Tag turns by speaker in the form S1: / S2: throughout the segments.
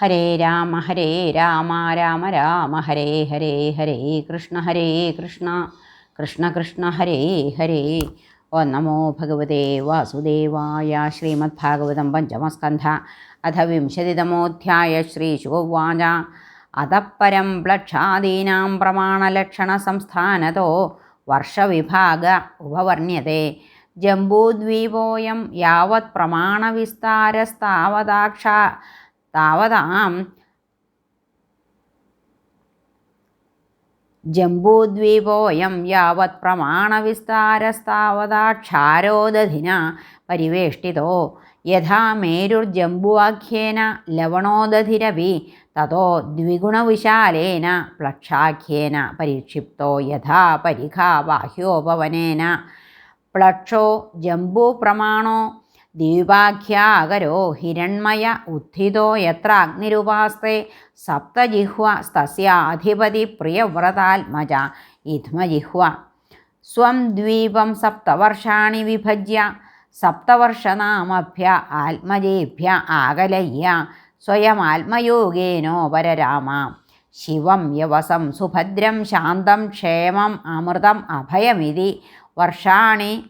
S1: ഹരേ രാമ ഹരേ രാമ രാമ രാമ ഹരേ ഹരേ ഹരേ കൃഷ്ണ ഹരേ കൃഷ്ണ കൃഷ്ണ കൃഷ്ണ ഹരേ ഹരേ. ഓ നമോ ഭഗവതേ വാസുദേവായ ശ്രീമദ്ഭാഗവതം പഞ്ചമസ്കന്ധ അഥ വിംശതിതമോധ്യായ ശ്രീശുവാച അതപ്പരം പ്ലക്ഷാദീനാം പ്രമാണലക്ഷണസംസ്ഥാനതോ വർഷവിഭാഗ ഉപവർണ്യത്തെ ജംബൂദ്വീപോയം യാവത് പ്രമാണവിസ്താരസ്താവതാക്ഷ താവതാം ജംബൂദ്വീപോയം യാവത് പ്രമാണവിസ്താരസ്താവതാക്ഷാരോദധിന പരിവേഷ്ടിതോ യഥാ മേരുർജംബുവാഖ്യേന ലവണോദധിരവി തതോ ദ്വിഗുണവിശാലേന പ്ലക്ഷാഖ്യേന പരീക്ഷിപ്തോ യഥാ പരിഖാ ബാഹ്യോപവനേന പ്ലക്ഷോ ജംബൂപ്രമാണോ ദ്വീപാഖ്യാകരോ ഹിരൺമയ ഉദ്ധിതോ യത്ര അഗ്നിരുപാസ്തേ സപ്തജിഹ്വ സ്തസ്യാധിപതി പ്രിയവ്രതാത്മജ ഇധ്മജിഹ്വ സ്വം ദ്വീപം സപ്തവർഷാണി വിഭജ്യ സപ്തവർഷനാമഭ്യ ആത്മജേഭ്യ ആകലയ്യ സ്വയമാത്മയോഗേനോപരരാമ ശിവം യവസം സുഭദ്രം ശാന്തം ക്ഷേമം അമൃതം അഭയമിതി വർഷാണി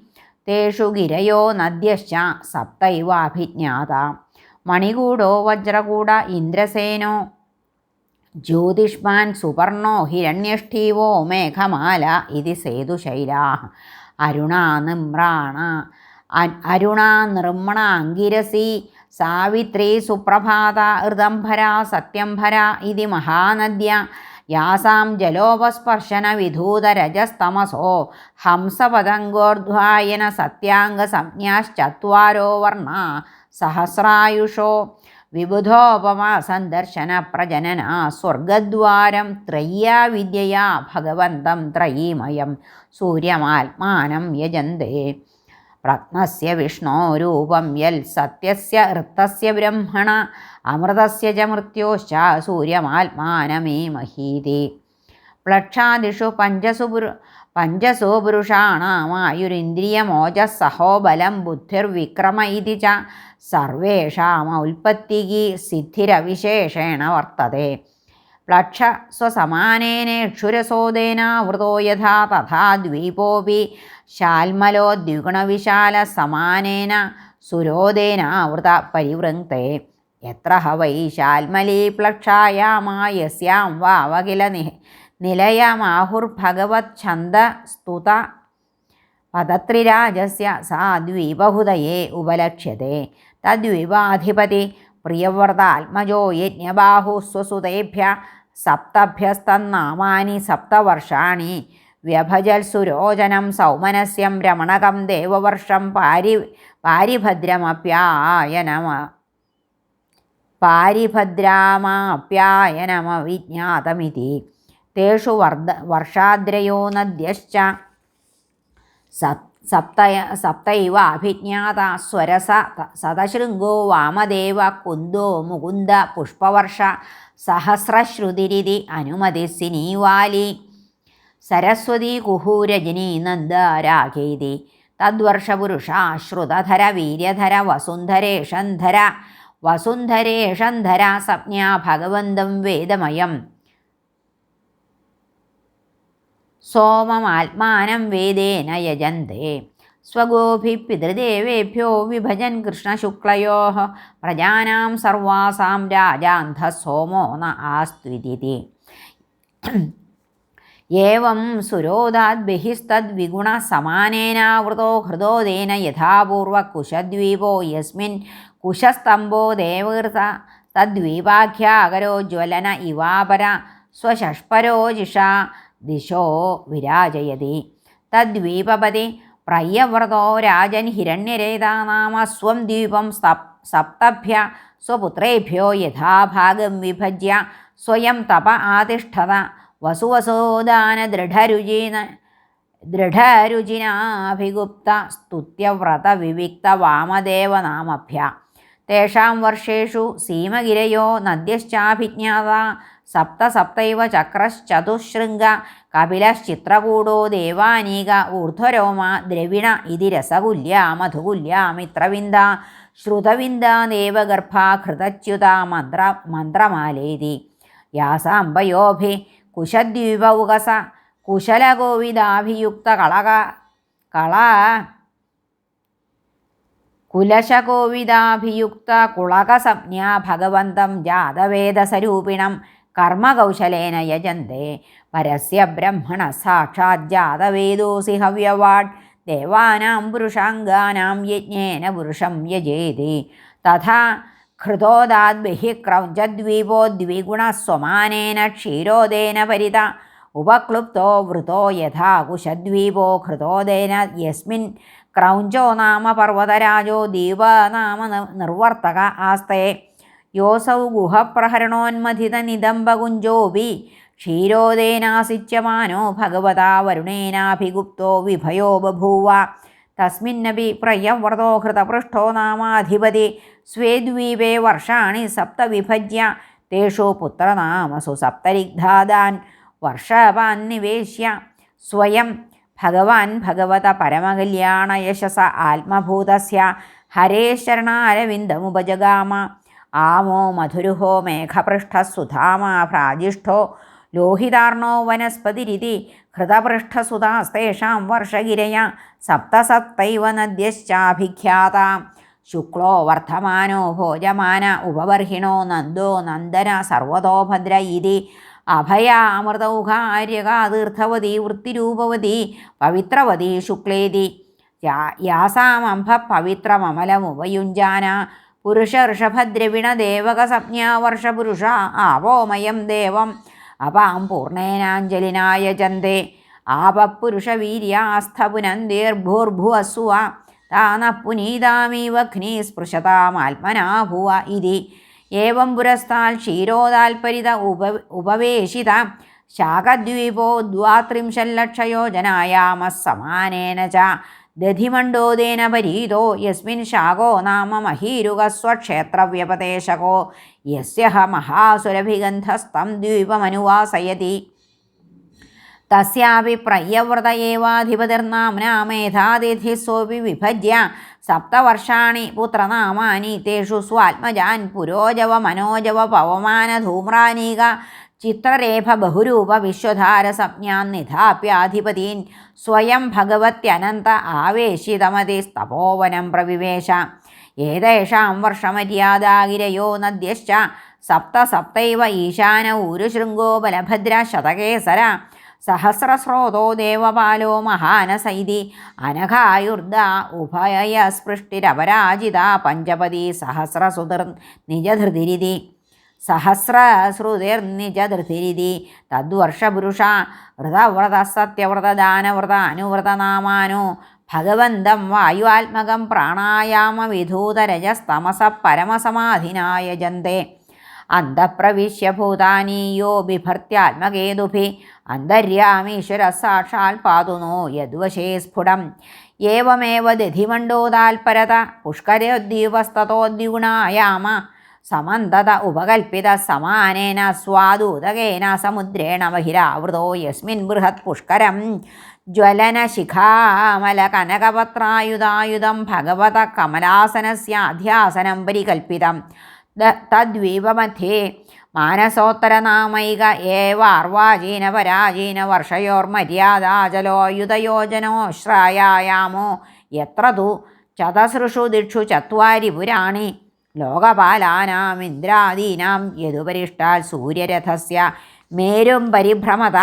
S1: തേഷു ഗിരയോ നദ്യശ്ച സപ്തൈവാഭിജ്ഞാത. മണികൂടോ വജ്രകൂട ഇന്ദ്രസേനോ? ജ്യോതിഷ്മാൻ സുവർണോ ഹിരണ്യഷ്ഠീവോ മേഘമാല ഇതി സേതുശൈലാ അരുണാ നിമ്രാണ അരുണാ നിർമ്മണ അങ്കിരസി സാവിത്രി സുപ്രഭാത ഋതംഭര സത്യംഭര ഇതി മഹാനദ്യ. യാസാം ജലോപസ്പർശന വിധൂതരജസ്തമസോ ഹംസപതംഗോർധ്വായന സത്യാംഗസംജ്ഞാശ്ചത്വാരോ വർണ സഹസ്രായുഷോ വിബുധോപമ സന്ദർശന പ്രജനന സ്വർഗദ്വാരം ത്രയ്യാ വിദ്യയാ ഭഗവന്തം ത്രയീമയം സൂര്യമാത്മാനം യജന്തേ. പ്രജ്ഞസ്യ വിഷ്ണോരൂപം യൽ സത്യസ്യ ഋത്തസ്യ ബ്രഹ്മണ അമൃതസ്യ ച മൃത്യോശ്ച സൂര്യമാത്മാനമേ മഹീതി. പ്ലക്ഷാദിഷു പഞ്ചസു പുരു പഞ്ചസോ ബുദ്ധിർവിക്രമ ഇതി ച സർവേഷാമൗൽപ്പത്തികി സിദ്ധിരവിശേഷേണ വർത്തത്തെ പ്ലക്ഷ സ്വസമാനേനേക്ഷുരസോദേനാവൃതോ യഥാ തഥാ ദ്വീപോപി ശാൽമലോ ദ്വിഗുണവിശാല സമാനേന സുരോദേനാവൃത പരിവൃങ്ക്തേ എത്ര ഹ വൈ ശാൽമലീ പ്ലക്ഷായാമായസ്യാം വാവകില നി നിലയമാഹുർഭഗവത് ഛന്ദസ്തുത പദത്രിരാജസ്യ സാ ദ്വീപഹുതയെ ഉപലക്ഷ്യത്തെ തദ്വീപാധിപതി പ്രിയവ്രതാത്മജോ യജ്ഞബാഹു സ്വസുതേഭ്യ സപ്തഭ്യസ്തന്നാമാനി സപ്തവർഷാണി. വ്യഭജൽ സുരോചനം സൗമനസ്യം രമണകം ദേവവർഷം പാരി പാരിഭദ്രമപ്യായനമ പാരിഭദ്രാമാപ്യായനമവിജ്ഞാതമിതി. തേഷു വർദ്ധ വർഷാദ്രയോ നദ്യശ്ച സപ്ത സപ്തൈവ അഭിജ്ഞാത സ്വരസ സതശൃംഗോ വാമദേവ കുന്ദോ മുകുന്ദ പുഷ്പവർഷ സഹസ്രശ്രുതിരിതി അനുമതി സിനീവാലി. സരസ്വതി കുഹൂരജനി നന്ദാരാഖേതി തദ്വർഷപുരുഷ ശ്രുതധര വീര്യധര വസുന്ധരേഷന്ധര. വസുന്ധരേഷന്ധര സപ്ഞാ ഭഗവന്തം വേദമയം. സോമമാത്മാനം വേദേന യജന്തേ. സ്വഗോഭി പിതൃദേവേഭ്യോ വിഭജൻ കൃഷ്ണശുക്ലയോ പ്രജാനാം സർവാസാം രാജാന്ധ സോമോ ന ആസ്ത്വിതി ഏവം സുരോധാദ്ബഹിസ്തദ്വിഗുണസമാനേനാവൃതോ ഹൃദോദേന യഥാപൂർവ കുശദ്വീപോ യസ്മിൻ കുശസ്തംഭോ ദേവകൃത തദ്വീപാഖ്യാകരോ ജ്വലന ഇവാപര സ്വഷഷ്പരോജിഷ ദിശോ വിരാജയതി. തദ്വീപപതി പ്രയ്യവ്രതോ രാജൻ ഹിരണ്യരേതാ നാമ സ്വം ദ്വീപം സപ്തഭ്യ സ്വപുത്രേഭ്യോ യഥാഭാഗം വിഭജ്യ സ്വയം തപ ആതിഷ്ഠത വസുവസോദാന ദൃഢരുചീന ദൃഢരുചിനാഭിഗുപ്ത സ്തുത്യവ്രത വിവിക്ത വാമദേവനാമഭ്യ. തേഷാം വർഷേഷു സീമഗിരയോ നദ്യശ്ചാഭിജ്ഞാത സപ്ത സപ്തൈവ ചക്രശ്ചതുശൃംഗ കപിലശ്ചിത്രകൂടോ ദേവാനീക ഊർധ്വരോമ ദ്രവിണ ഇതി രസകുല്യ മധുകുല്യ മിത്രവിന്ദ ശ്രുതവിന്ദ ദേവഗർഭ ഹൃതച്യുത മന്ത്ര മന്ത്രമാലേതി യാസാംബയോഭി കുശദ്വീപൗകസ കുശലഗോവിദാഭിയുക്ത കളക കള കുലശകോവിദാഭിയുക്ത കുളകസംജ്ഞാ ഭഗവന്തം ജാതവേദസ്വരൂപിണം കർമ്മകൗശലേന യജന്തേ പരസ്യ ബ്രഹ്മണ സാക്ഷാജാതവേദോസി ഹവ്യവാട് ദേവാനാം പുരുഷാംഗാനാം യജ്ഞേന പുരുഷം യജേതി. തഥാ ഹൃദോദാദ്ബിഃ ക്രൗഞ്ചദ്വീപോ ദ്വിഗുണസ്വമാനേന ക്ഷീരോദേന പരിത ഉപക്ലുപ്തോ വൃതോ യഥാ കുശദ്വീപോ ഹൃദോദേന യസ്മിൻ ക്രൗഞ്ചോ നാമ പർവതരാജോ ദീപനാമ നിർവർത്തക ആസ്തേ യോസൗ ഗുഹപ്രഹരണോന്മഥിതനിദംബകുഞ്ചോപി. ക്ഷീരോദേനാസിച്ചമാനോ ഭഗവതാ വരുണേനാഭിഗുപ്തോ വിഭയോ ബഭൂവ. തസ്മിന്നപി പ്രയവ്രതോ ഹൃതപൃഷ്ഠോ നാമാധിപതി. സ്വേദ്വീപേ വർഷാണി സപ്തവിഭജ്യ. തേഷു പുത്രനാമസു സപ്തരിഗ്ധാദാൻ വർഷപാൻ നിവേശ്യ. സ്വയം ഭഗവാൻ ഭഗവത പരമകല്യാണയശസ ആത്മഭൂതസ്യ. ഹരേ ശരണാരവിന്ദമുപജഗാമ. ആമോ മധുരുഹോ മേഘപൃഷ്ഠസുധാമ ഭ്രാജിഷ്ഠോ ലോഹിതാർണോ വനസ്പതിരിതി ഹൃതപൃഷ്ഠസുതാസ്തേഷാം വർഷഗിരയ സപ്തസത്തൈവ നദ്യശ്ചാഭിഖ്യാതാം. ശുക്ലോ വർദ്ധമാനോ ഭോജമാന ഉപബർഹിണോ നന്ദോ നന്ദന സർവതോഭദ്ര ഇതി. അഭയ അമൃതൗഘാര്യകാതീർത്ഥവതി വൃത്തിരൂപവതി പവിത്രവതി ശുക്ലേതി. യാസാമംഭ പവിത്രമമലമുപയുഞ്ജാന പുരുഷ ഋഷഭദ്രവിണ ദേവക സംജ്ഞാവർഷപുരുഷ ആവോമയം ദേവം. അപാം പൂർണേനാഞ്ജലിനായ ചന്തേ. ആപപുരുഷവീര്യാസ്ഥപുനന്ദേർഭൂർഭുവസ്സുവ താന സ്പൃശതാമാത്മനാഭുവ സ്പൃശതാമാത്മനാ ഭുവ ഇതി. ഏവം പുരസ്താൽ ക്ഷീരോദാൽപരിത ഉപ ഉപവേശിത. ശാഖദ്വീപോ ദ്വാത്രിംശല്ലക്ഷയോജനായാമ സമാനേന ച. ദധിമണ്ഡോദേന പരീതോ യസ്മിൻ ശാഖോ നാമ മഹീരുകസ്വക്ഷേത്രവ്യപദേശകോ യസ്യ മഹാസുരഭിഗന്ധസ്തം ദ്വീപമനുവാസയതി. തസ്യാപി പ്രയവ്രത ഏവാധിപതിർനാംനാ മേധാതിഥിസ്വപി വിഭജ്യ സപ്തവർഷാണി പുത്രനാമാനി തേഷു സ്വാത്മജാൻ പുരോജവ മനോജവ പവമാനധൂമ്രാനീക ചിത്രരേഖ ബഹുരൂപ വിശ്വധാര സംജ്ഞാൻ നിധാപ്യാധിപതി സ്വയം ഭഗവത്യനന്ത ആവേശിതമതിസ്തപോവനം പ്രവിവേശ. ഏതേഷാം വർഷമര്യാദാഗിരയോ നദ്യശ്ച. സപ്ത സപ്തൈവ ഈശാന ഊരുശൃംഗോ ബലഭദ്ര ശതകേസര. സഹസ്രസ്രോതോ ദേവപാലോ മഹാനസൈതി. അനഘായുർദ ഉഭയസ്പൃഷ്ടിരപരാജിത പഞ്ചപതി സഹസ്രസുതിർ നിജധൃതിരിതി. സഹസ്രശ്രുതിർനിജധൃതിരിതി. തദ്വർഷപുരുഷ വ്രതവ്രത സത്യവ്രതദാനവ്രത അനുവ്രതനാമാനു ഭഗവന്തം വായുവാത്മകം പ്രാണായാമവിധൂതരജസ്തമസ പരമസമാധിനായ ജന്തേ. അന്തപ്രവിശ്യ ഭൂതാനീയോ ബിഭർത്യാത്മകേതുഭി അന്തര്യാമീശ്വര സാക്ഷാൽ പാതുനോ യദ്വശേ സ്ഫുടം. ഏവമേവ ദധിമണ്ഡോദാൽപരത. പുഷ്കരോദ്ദീപസ്തതോദ്യുഗുണായാമ സമന്തത ഉപകൽപ്പിത സമാനേന സ്വാദൂതകേന സമുദ്രേണ ബഹിരാവൃതോ യസ്മിൻ ബൃഹത് പുഷ്കരം. ജ്വലനശിഖാമലകനകപത്രായുധായുധം ഭഗവത കമലാസനസ്യാധ്യാസനം പരികൽപ്പിതം. തദ്വീപമധ്യേ മാനസോത്തരനാമൈക ഏവാർവാചീന പരാചീന വർഷയോർമര്യാദാചലോയുധയോജനോശ്രായാമോ യത്ര തു ചതസൃഷു ദിക്ഷു ചത്വാരി പുരാണി ലോകപാലാനാമിന്ദ്രാദീനാം യദുപരിഷ്ടാൽ സൂര്യരഥസ്യ മേരും പരിഭ്രമത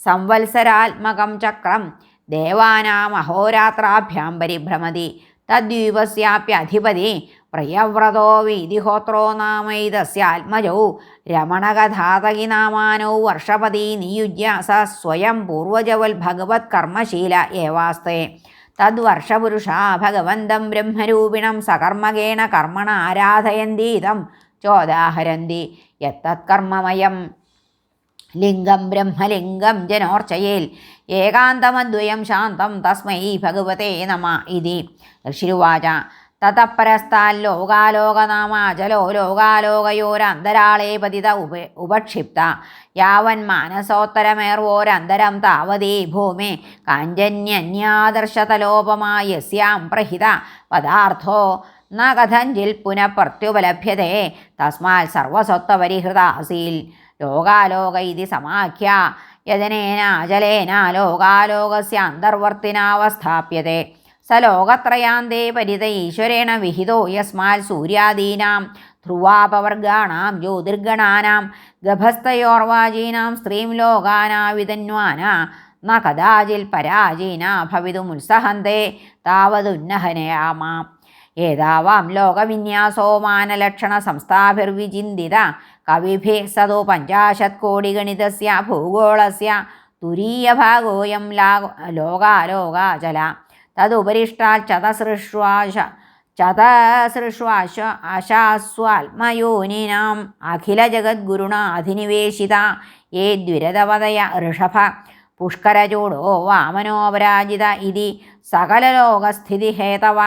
S1: സംവത്സരാത്മകം ചക്രം ദേവാനാം അഹോരാത്രാഭ്യാം പരിഭ്രമതി തദ്വീപസ്യാപ്യധിപതി പ്രിയവ്രതോ വീതിഹോത്രോ നാമൈതസ്യാത്മജൗ രമണകഥാതകി നാമാനോ വർഷപതി നിയുജ്യ സ സ്വയം പൂർവജവൽ ഭഗവത് കർമ്മശീല ഏവാസ്തേ തദ്വർഷപുരുഷാ ഭഗവന്തം ബ്രഹ്മരൂപിണം സകർമ്മകേണ കർമ്മണ ആരാധയന്തീതം ചോദാഹരന്തി. യത്തത്കർമ്മമയം ലിംഗം ബ്രഹ്മലിംഗം ജനോർച്ചയേൽ ഏകാന്തമദ്വയം ശാന്തം തസ്മൈ ഭഗവതേ നമ ഇതി. ഋഷിരുവാച തതപ്പരസ്ഥാല്ലോകാലോകനാമാചലോ ലോകാലോകയോരന്തരാളേ പതിത ഉപ ഉപക്ഷിപ്ത. യാവൻ മാനസോത്തരമേർവോരന്തരം താവതീ ഭൂമി കാഞ്ചന്യന്യാദർശതലോപമായസ്യാം പ്രഹിത. പദാർത്ഥോ ന കഥഞ്ചിൽ പുനഃപ്രത്യുപലഭ്യത്തെ തസ്മാൽ സർവസ്വത്വപരിഹൃതാസീൽ ലോകാലോക ഇതി സമാഖ്യ. യജനേന അചലേന ലോകാലോകസ്യ അന്തർവർത്തിനാവസ്ഥാപ്യത്തെ സ ലോകത്രയാന്തേ പരിത ഈശ്വരേണ വിഹിതോ യസ്മാൽ സൂര്യാദീനാം ധ്രുവാപവർഗാണാം ജ്യോതിർഗണാനാം ഗഭസ്ഥയോർവാചീനാം സ്ത്രീം ലോകാനാവിതന്വാന ന കഥാചിൽ പരാജീന ഭവിതുമുത്സഹന്തേ താവതുന്നഹനയാമാം. ഏതാവാം ലോകവിന്യാസോ മാനലക്ഷണ സംസ്ഥാഭിർവിചിന്തിത കവിഭി സതോ പഞ്ചാശത് കോടിഗണിതസ്യ ഭൂഗോളസ്യ തുരീയഭാഗോയം ലാ ലോകാലോകാചല. തതുപരിഷ്ടാൽ ചതസൃഷ്വാശ ചതസൃഷ്വാശ ആശാസ്വാത്മയോനിനാം അഖിലജഗദ്ഗുരുണ അധിനിവേശിത ഏ ദ്വിരതവതയ ഋഷഭ പുഷ്കരചൂടോ വാമനോപരാജിത ഇതി സകലലോകസ്ഥിതിഹേതവ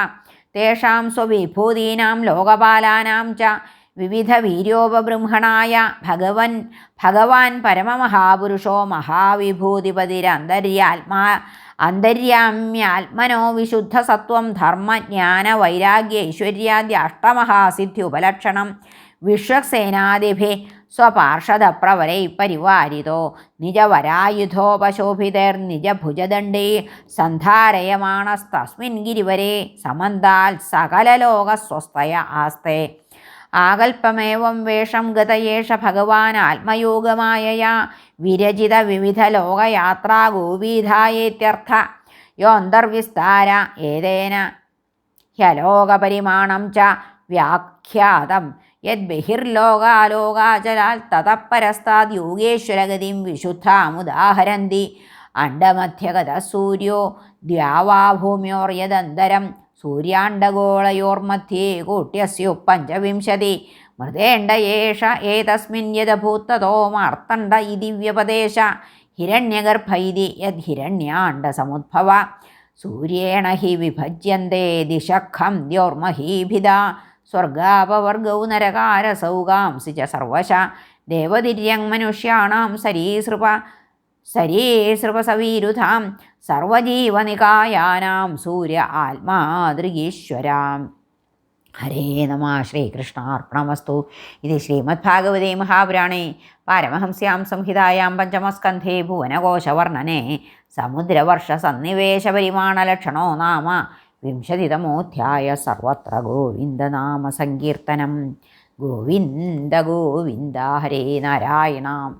S1: തേഷാം സ്വവിഭൂതീനാം ലോകപാലാനാം ച വിവിധ വീര്യോപബൃംഹണായ ഭഗവൻ ഭഗവാൻ പരമമഹാപുരുഷോ മഹാവിഭൂതിപതിരന്തര്യാത്മാ അന്തര്യാമ്യാത്മനോ വിശുദ്ധസത്വം ധർമ്മ ജ്ഞാന വൈരാഗ്യ ഐശ്വര്യാദ്യ അഷ്ടമഹാസിദ്ധി ഉപലക്ഷണം വിശ്വസേനാദിഭി സ്വപാർഷദപ്രവരൈ പരിവാരിതോ നിജവരായുധോപശോഭിതർ നിജഭുജദണ്ഡേ സന്ധാരയമാണസ്തസ്മിൻ ഗിരിവരെ സമന്താൽ സകലലോകസ്വസ്ഥയ ആസ്തേ. ആകൽപ്പമേവം വേഷം ഗതയേഷ ഭഗവാൻ ആത്മയോഗമായയാ. വിരചിത വിവിധ ലോകയാത്രാ ഗോപീധായേത്യർത്ഥ. യോന്തർവിസ്താര ഏതേന? ഹ്യലോകപരിമാണം ച വ്യാഖ്യാതം. യദ്ബഹിർലോകാലോകാചലാൽ തതഃപരസ്താദ് യോഗേശ്വരഗതിം വിശുദ്ധാമുദാഹരന്തി. അണ്ഡമധ്യഗത സൂര്യോ ദ്യാവാഭൂമ്യോർയദന്തരം സൂര്യാണ്ടഗോളയോർമധ്യേ കൂട്ട്യസ്യു പഞ്ചവിംശതി. മൃതേണ്ട ഏഷ ഏതസ്മിൻ യഥഭൂത്തതോ മാർത്തണ്ട ഇതി വ്യപദേശ. ഹിരണ്യഗർഭൈതി യദ്ഹിരണ്യാണ്ടസമുദ്ഭവ സൂര്യേണ ഹി വിഭജ്യന്തേ ദിശഖം ദ്യോർമഹീഭിത സ്വർഗാപവർഗൗ നരകാരസൗകാംസി ച സർവശ. ദേവതിര്യങ് മനുഷ്യാണാം സരീസൃപ. സരീസൃപസവീരുധാം സർവജീവനികായാനാം സൂര്യ ആത്മാതൃഗീശ്വരാം ഹരേ നമ ശ്രീകൃഷ്ണാർപ്പണമസ്തു. ഇത് ശ്രീമദ്ഭാഗവതേ മഹാപുരാണേ. പാരമഹംസ്യാം സംഹിതായാം പഞ്ചമസ്കന്ധേ ഭുവനകോശവർണനെ. സമുദ്രവർഷസന്നിവേശപരിമാണലക്ഷണോ നാമ വിംശതിതമോധ്യായ സർവത്ര ഗോവിന്ദനാമസങ്കീർത്തനം. ഗോവിന്ദ ഗോവിന്ദ ഹരേ നാരായണ.